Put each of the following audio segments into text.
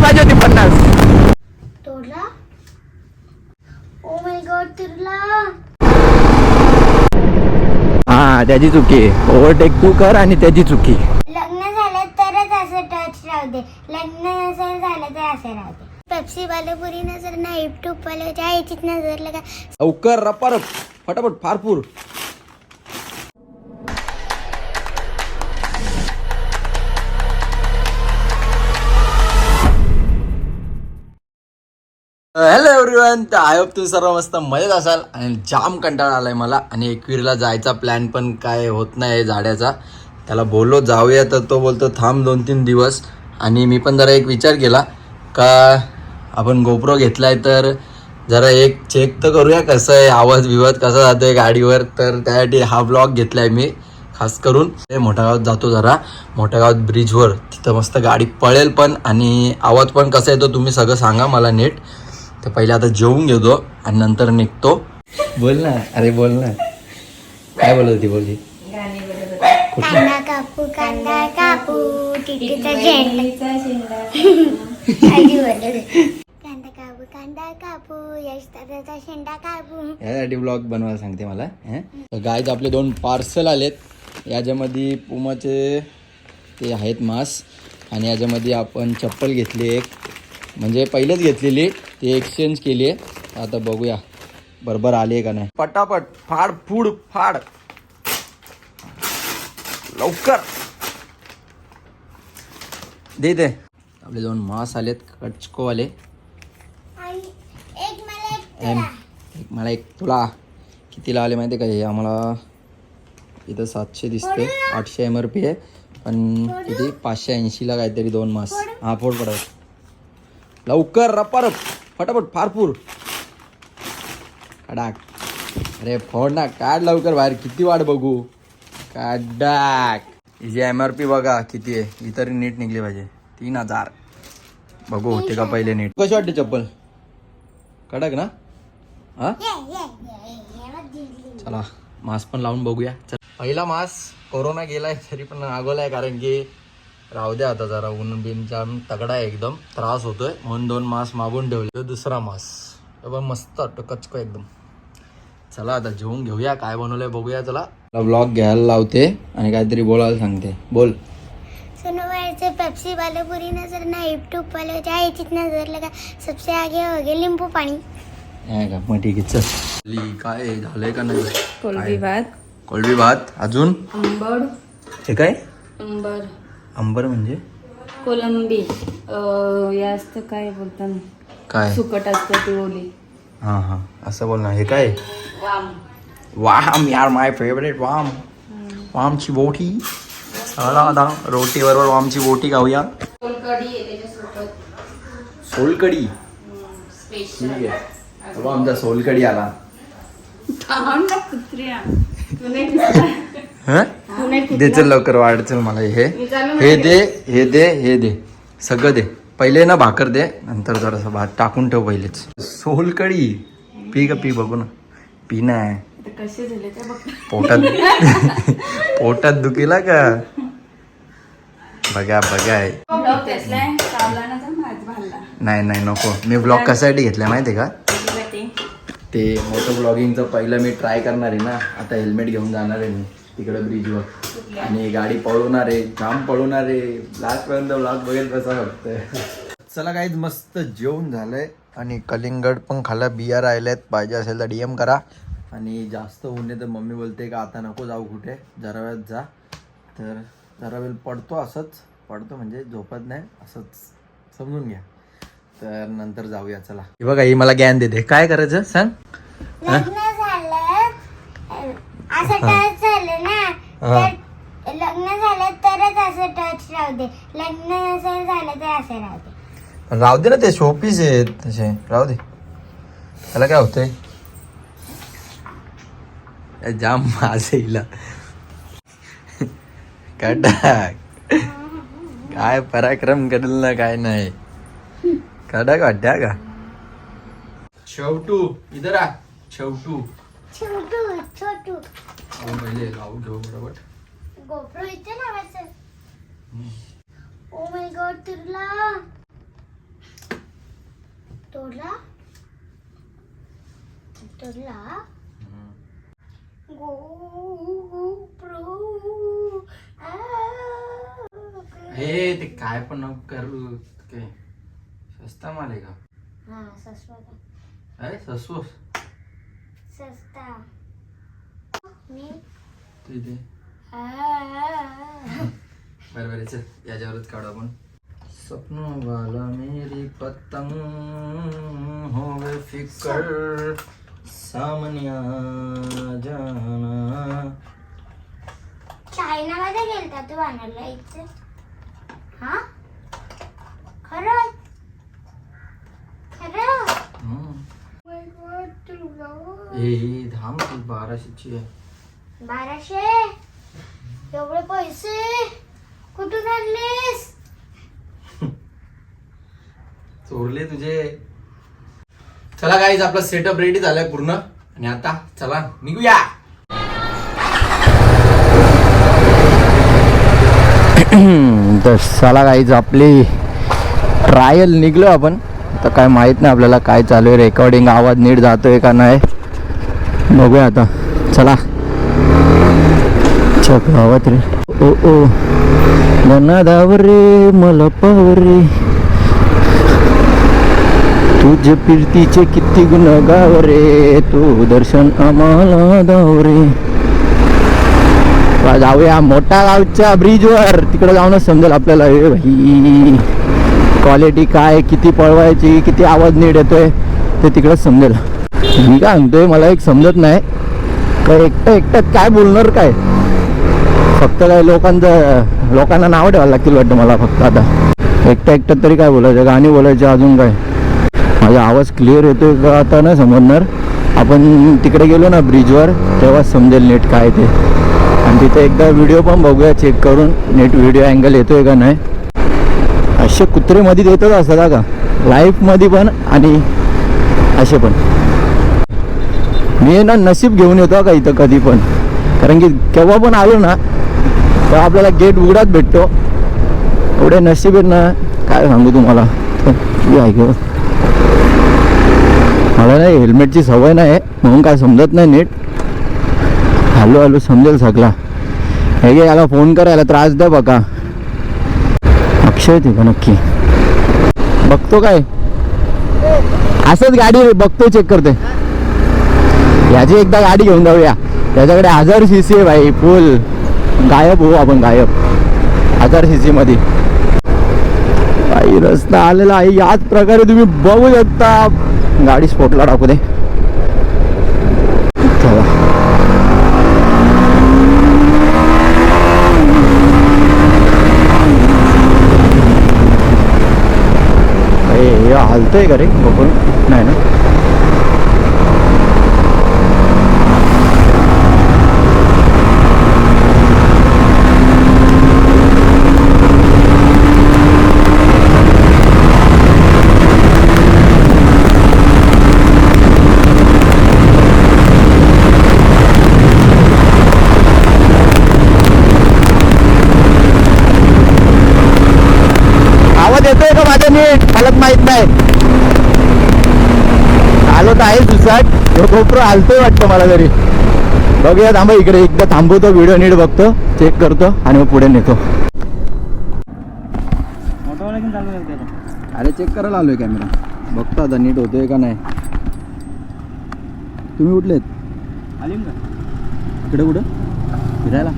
पाहिजे होती पन्नास. तोडला. ओ माय गॉड हा त्याची चुकी. ओव्हरटेक तू कर आणि त्याची चुकी. लग्न झालं तरच असं टच राहू दे. लग्न नसेल झालं तर असं राहू दे. पेप्सी वाले पुरी नजर ना युट्यूब वाले यायचीच नजर लगा लवकर रपारप फटाफट फारपूर. Uh, हॅलो एव्हरीवन तर आय होप तुम्ही सर्व मस्त मजेत असाल आणि जाम कंटाळा आलाय मला आणि एकविरीला जायचा प्लॅन पण काय होत नाही झाड्याचा त्याला बोललो जाऊया. तर तो बोलतो थांब दोन तीन दिवस. आणि मी पण जरा एक विचार केला का आपण गोप्रो घेतलाय तर जरा एक चेक तर करूया कसं आहे आवाज बिवाज कसा जातोय गाडीवर. तर त्यासाठी हा ब्लॉग घेतलाय मी खास करून. ते मोठ्या गावात जातो जरा. मोठ्या गावात ब्रिजवर तिथं मस्त गाडी पळेल पण आणि आवाज पण कसा येतो तुम्ही सगळं सांगा मला नीट. तर पहिले आता जेवून घेतो आणि नंतर निघतो. बोल ना. अरे बोल ना. काय बोलत होती बोलली कांदा कापू कांदा कापू झेंडा. कांदा कापू यश दादाचा शेंडा कापू. यासाठी ब्लॉग बनवायला सांगते मला गायच आपले दोन पार्सल आलेत. याच्यामध्ये पुमाचे ते आहेत मास आणि याच्यामध्ये आपण चप्पल घेतली एक. म्हणजे पहिलेच घेतलेली ती एक्सचेंज केली आहे. आता बघूया बरोबर आली का नाही. पटापट फाड फूड फाड. लवकर. दे दे. आपले दोन मास आलेत कचकोवाले. आले एम एक मला एक तुला. कितीला आले माहिती आहे का हे? आम्हाला इथं सातशे दिसते आठशे एम आर पी आहे. पण किती? पाचशे ऐंशीला काहीतरी दोन मास. हा फोड पडत लवकर रपारप फटाफट फारपूर कडाक अरे फोड ना. काढ लवकर बाहेर. किती वाट बघू? काडाक हिची एम आर पी बघा किती आहे. ही तरी नीट निघली पाहिजे. तीन हजार. बघू होते का पहिले नीट. कशी वाटते चप्पल? कडक ना? हा. चला मास्क पण लावून बघूया. चल. पहिला मास्क कोरोना गेलाय तरी पण मागवलाय कारण की राहू द्या आता जरा ऊन बिन जाम तगडा आहे एकदम. त्रास होतोय. म्हणून दोन मास्क मागून ठेवले. दुसरा मास्क पण मस्त वाटतो कचको एकदम. चला आता जेवून घेऊया. काय बनवलंय बघूया चला. ब्लॉग घ्यायला लावते आणि काहीतरी बोलायला सांगते. बोल. सोनोवारचे पेप्सी वाले पूरी नजर ना यूट्यूब वाले यायचीच नजर लगा. सबसे आगे हो गए लिंबू पाणी. नाही का मग ठीक आहे चल. ली, काय झालंय का नाही? कोलबी भात. कोळबी भात अजून? आंबड हे काय? अंबर. अंबर म्हणजे? कोलंबी. अं, हे असतं काय बोलतात? काय? सुकट असतं ती ओली. हा हा. असं बोल ना. हे काय? वाम. वाम यार माय फेवरेट वाम. वामची बोटी चला आता रोटी बरोबर वामची बोटी खाऊया. सोलकडी ठीक आहे. बाबा आमचा सोलकडी आला. हं? दे. चल लवकर वाढ चल मला हे. हे दे हे दे हे दे. सगळं दे. पहिले ना भाकर दे नंतर जरासं भात टाकून ठेव पहिलेच. सोलकडी पी का पी बघू ना. पी नाही. आता कसे झाले ते बघ. पोटात पोटात दुखीला का? बघा बघाय भाजला. नाही नाही नको. मी ब्लॉग कशासाठी घेतलाय माहिती आहे का ते मोठं ब्लॉगिंगचं पहिलं मी ट्राय करणार आहे ना. आता हेल्मेट घेऊन जाणार आहे मी तिकडे ब्रिजवर आणि गाडी पळवणार आहे जाम पळवणार आहे. लास्टपर्यंत ब्लॉग बघेल कसा फक्त चला काहीच मस्त जेवण झालंय. आणि कलिंगड पण खाल्ला बिया राहिल्यात. पाहिजे असेल तर डीएम करा. आणि जास्त ऊन आहे तर मम्मी बोलते का आता नको जाऊ कुठे. जरा वेळात जा. तर जरा वेळ पडतो असंच. पडतो म्हणजे झोपत नाही असंच. समजून घ्या. तर नंतर जाऊया चला. हे बघा ही मला ज्ञान देते. काय करायचं? सांग. लग्न झालं. असं टच झालं ना. तर लग्न झालं तरच असं टच राहू दे लग्न झालं तर असं राहू दे राहू दे ना ते शोपीस आहेत तसे. राहू दे. त्याला काय होतंय? जाम माझं हिला. कटाक काय पराक्रम करेल ना काय नाही. कडक वाटत्या का? शेवटू इधर आ शेवटू. छोटू छोटू. पहिले लावू घेऊ बरोबर. गोप्रो इथे लावायचं ओ माय गॉड तुरला. तोडला तोडला हे ते काय पण नको करू काय सस्ता माल आहे का हा सस्ता अरे सस्व सस्ता मी ते आ, बरं बरं चल याच्यावरच काढू आपण सपनो वाला मेरी पतंग हो फिकर सामन्या जाना. चायना मध्ये गेलता तू आणायला इथे? हा? खरं? खरं. ए थांब ती बाराशेची आहे. बाराशे? एवढे पैसे? कुठून आणलेस? चोरले तुझे. चला गाईज आपला सेटअप रेडी झालाय पूर्ण. आणि आता चला निघूया. तर चला गाईज आपली ट्रायल निघलो आपण. आता काय माहीत नाही आपल्याला काय चालू आहे रेकॉर्डिंग आवाज नीट जातोय का नाही. बघूया आता. चला. चक आवाज रे ओ ओ. मना दावर रे मला पावर रे. तुझ फिरतीचे किती गुण गाव रे तू दर्शन आम्हाला दाव रे जाऊया मोठा गावच्या ब्रिजवर. तिकडे जाऊनच समजेल आपल्याला हे भाई क्वालिटी काय किती पळवायची किती आवाज नीट येतोय. ते तिकडेच समजेल. मी काय म्हणतोय मला एक समजत नाही. काय एकटं एकट्यात काय बोलणार काय? फक्त काय लोकांचं लोकांना नाव ठेवायला लागतील वाटतं मला फक्त आता. एकटं एकट्यात तरी काय बोलायचं? गाणी बोलायचं अजून काय? माझा आवाज क्लिअर येतोय का आता ना समजणार. आपण तिकडे गेलो ना ब्रिजवर तेव्हा समजेल नेट काय ते. आणि तिथे एकदा व्हिडिओ पण बघूया चेक करून नेट व्हिडिओ अँगल येतोय का नाही. असे कुत्रे मध्ये देतच असतात का लाईफमध्ये पण आणि असे पण. मी ना नशीब घेऊन येतो का इथं कधी पण. कारण की केव्हा पण आलो ना तेव्हा आपल्याला गेट उघडाच भेटतो. एवढे नशीब आहेत ना काय सांगू तुम्हाला. हे मला नाही हेल्मेटची सवय नाही म्हणून काय समजत नाही नीट. हॅलो हॅलो समजेल सगळा. हे घे याला फोन करायला त्रास द्या बघा. अक्षय ते का नक्की. बघतो काय? असंच गाडी बघतो चेक करते. याची एकदा गाडी घेऊन जाऊया. त्याच्याकडे हजार सी सी आहे भाई फुल गायब हो आपण गायब. हजार सी सी काही रस्ता आलेला आहे. याच प्रकारे तुम्ही बघू शकता. गाडी स्फोटला टाकू दे. हलतंय का रे? बघून. नाही ना आवाज येतोय का माझा नीट मलाच माहीत नाही. आलो तर आहे दुसऱ्यात गोप्रो आलतोय वाटतं मला तरी. बघूया थांबा इकडे. एकदा थांबवतो व्हिडिओ नीट बघतो चेक करतो आणि मग पुढे नेतो. अरे चेक करायला आलोय कॅमेरा बघतो आता नीट होतोय का नाही. तुम्ही उठलेत इकडे कुठं? फिरायला?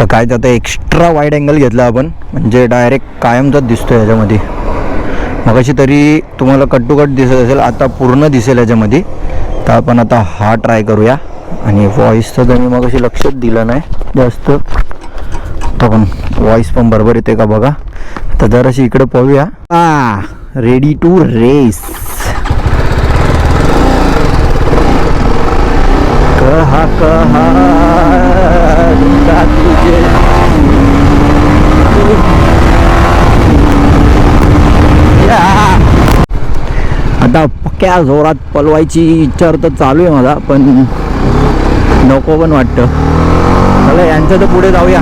तर काय आता एक्स्ट्रा वाईड अँगल घेतला आपण. म्हणजे डायरेक्ट कायमचाच दिसतो याच्यामध्ये. मग अशी तरी तुम्हाला कट टू कट दिसत असेल आता पूर्ण दिसेल याच्यामध्ये. तर आपण आता हा ट्राय करूया. आणि व्हॉईसचं तर मी मग अशी लक्षच दिलं नाही. जास्त. तर पण व्हॉईस पण बरोबर येते का बघा. तर जराशी इकडे पाहूया रेडी टू रेस कहा तुझे आता पक्क्या जोरात पलवायची इच्छा तर चालू आहे मला पण नको पण वाटतं. चला यांचं तर पुढे जाऊया.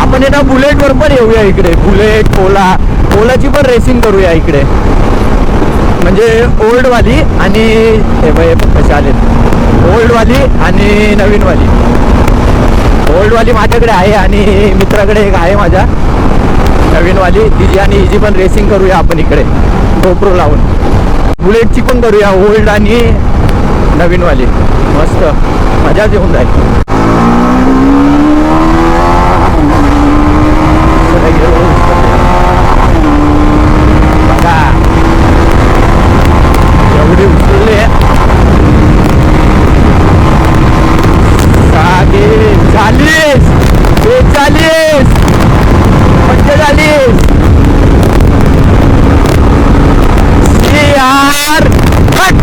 आपण येणार बुलेट बुलेटवर पण येऊया इकडे. बुलेट ओला ओलाची पण रेसिंग करूया इकडे. म्हणजे ओल्डवाली आणि हे बघ, कसे आलेत. ओल्डवाली आणि नवीनवाली. ओल्डवाली माझ्याकडे आहे आणि मित्राकडे एक आहे माझ्या. नवीनवाली तिची आणि हिची पण रेसिंग करूया आपण इकडे. गोप्रो लावून. बुलेटची पण करूया ओल्ड आणि नवीनवाली. मस्त. मजाच येऊन जाईल चला घेऊ. बघा एवढी उचलले सागे चालीस बेचालीस पंचेचाळीस शी यार हट!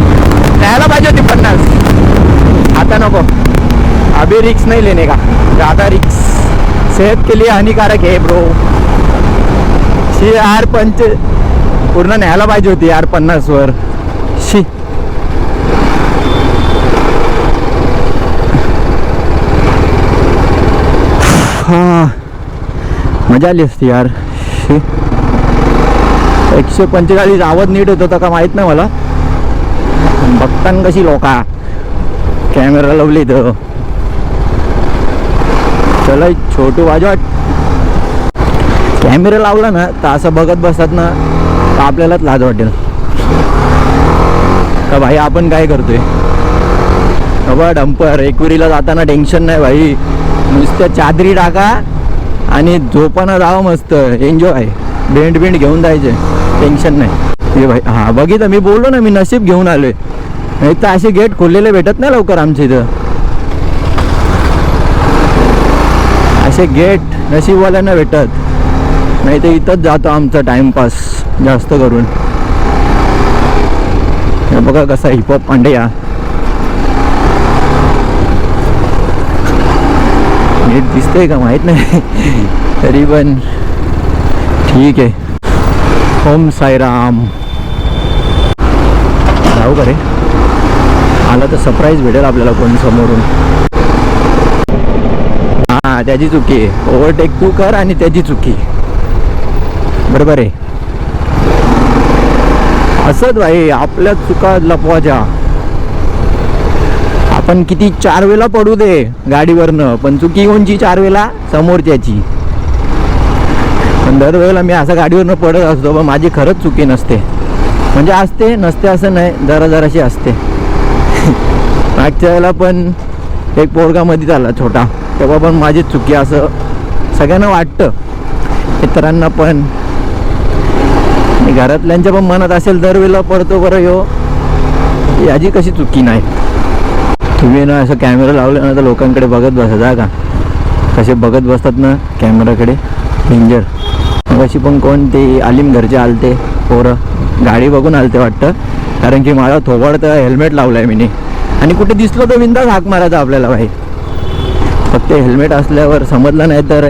न्यायला पाहिजे होती पन्नास आता नको अभी रिक्स नहीं लेने का? ज़्यादा रिक्स सेहत के लिए हानिकारक है ब्रो शी यार पंच. पूर्ण न्यायला पाहिजे होती यार पन्नास वर. शी. हा. मजा आली असती यार. शी. एकशे पंचेचाळीस आवाज नीट येत होता का माहीत नाही मला. बघताना कशी लोका. कॅमेरा लावली तर चला छोटू वाजवाट कॅमेरा लावला ना तर असं बघत बसतात ना तर आपल्यालाच लाज वाटेल. का भाई आपण काय करतोय? बाबा डंपर एकविरीला जाताना टेन्शन नाही भाई. नुसत्या चादरी टाका आणि झोपाना जावं मस्त. एन्जॉय बेंड भेंट घेऊन जायचे. टेन्शन नाही. हे भाई हा बघितलं मी बोललो ना मी नशीब घेऊन आलोय. नाही तर असे गेट खोललेले भेटत नाही लवकर आमच्या इथं. असे गेट नशीबवाल्यांना भेटत. नाही तर इथंच जातो आमचा टाइमपास जास्त करून. बघा कसा हिपहॉप पांड्या नीट दिसतंय का माहीत नाही. तरी पण ठीक आहे. ओम साईराम. जाऊ का रे? आला तर सरप्राईज भेटेल आपल्याला कोण समोरून. हा त्याची चुकी आहे. ओव्हरटेक तू कर आणि त्याची चुकी. बरोबर आहे? असंच भाई आपल्या चुका लपवाच्या आपण किती चार वेळा पडू दे गाडीवरनं पण चुकी कोणची चार वेळा? समोरच्याची. पण दरवेळेला मी असं गाडीवरनं पडत असतो पण माझी खरंच चुकी नसते. म्हणजे असते नसते असं नाही जरा जराशी असते. मागच्या वेळेला पण एक पोरगामध्येच झाला छोटा. तेव्हा पण माझी चुकी असं सगळ्यांना वाटतं. मित्रांना पण. घरातल्यांच्या पण मनात असेल दरवेळेला पडतो बरं यो. याची कशी चुकी नाही. तुम्ही ना असं कॅमेरा लावला ना तर लोकांकडे बघत बसा जा का? कसे बघत बसतात ना कॅमेराकडे डेंजर अशी पण कोण ते आलिम घरचे आलते पोरं. गाडी बघून आलते वाटतं. कारण की माझा थोबाडतं हेल्मेट लावलं आहे मीने. आणि कुठे दिसलो तर बिंदास हाक मारायचा आपल्याला भाई फक्त हेल्मेट असल्यावर समजलं नाही तर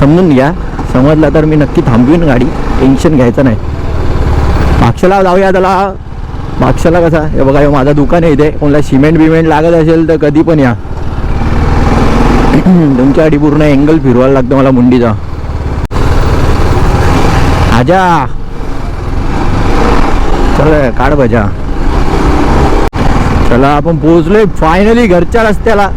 समजून घ्या. समजला तर मी नक्की थांबवीन गाडी. टेन्शन घ्यायचं नाही. मागच्याला जाऊया त्याला. मागच्याला कसा? हे बघा हे माझं दुकान आहे इथे. कोणाला सिमेंट बिमेंट लागत असेल तर कधी पण या. तुमच्या गाडी पूर्ण अँगल फिरवायला लागतं मला मुंडीचा. आजा. चल काढ भजा. चला आपण पोहोचलोय फायनली घरच्या रस्त्याला.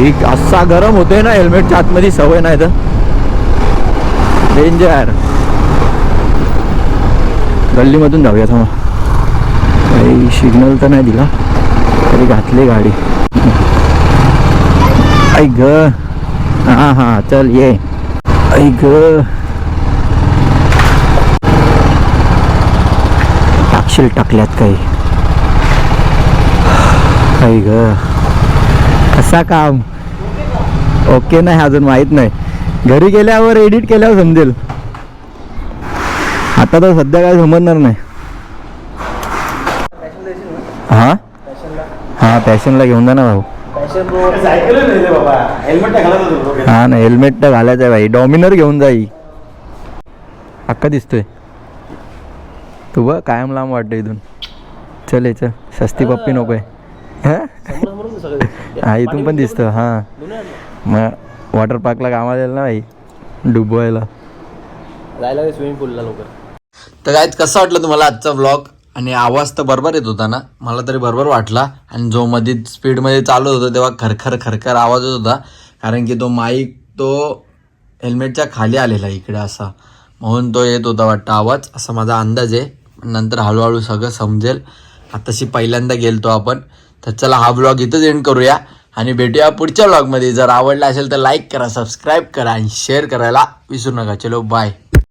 ही असा गरम होतोय ना हेल्मेटच्या आतमध्ये सवय नाही तर. डेंजर गल्लीमधून जाऊया थांबा. काही सिग्नल तर नाही दिला. तरी घातली गाडी. ऐक ग. हां हां चल ये. ऐक ग. टाकशील टाकल्यात काही. ऐक ग. कसा काम? ओके नाही अजून माहीत नाही. घरी गेल्यावर एडिट केल्यावर समजेल. आता तर सध्या काय समजणार नाही. हा? हा पॅशनला घेऊन जा ना भाऊ. हा ना हेल्मेट तर घालायचं आहे भाई. डॉमिनर घेऊन जाई अक्का दिसतोय. तू बघ कायम लांब वाटतं इथून. चल याच. सस्ती पप्पी नको आहे. हा इथून पण दिसतं. हा. मग वॉटर पार्कला कामाला येईल ना भाई? डुबवायला. जायला स्विमिंग पूलला लवकर. तर काय कसं वाटलं तुम्हाला आजचा व्लॉग आणि आवाज तर बरोबर येत होता ना? मला तरी बरोबर वाटला. आणि जो मध्ये स्पीडमध्ये चालू होता तेव्हा खरखर खरखर आवाज होत होता. कारण की तो माईक तो हेल्मेटच्या खाली आलेला इकडे असा. म्हणून तो येत होता वाटतं आवाज. असा माझा अंदाज आहे. नंतर हळूहळू सगळं समजेल. आताशी पहिल्यांदा गेलतो आपण. तर चला हा ब्लॉग इथंच एंड करूया. आणि भेटूया पुढच्या ब्लॉगमध्ये जर आवडला असेल तर लाईक करा सबस्क्राईब करा आणि शेअर करायला विसरू नका. चलो बाय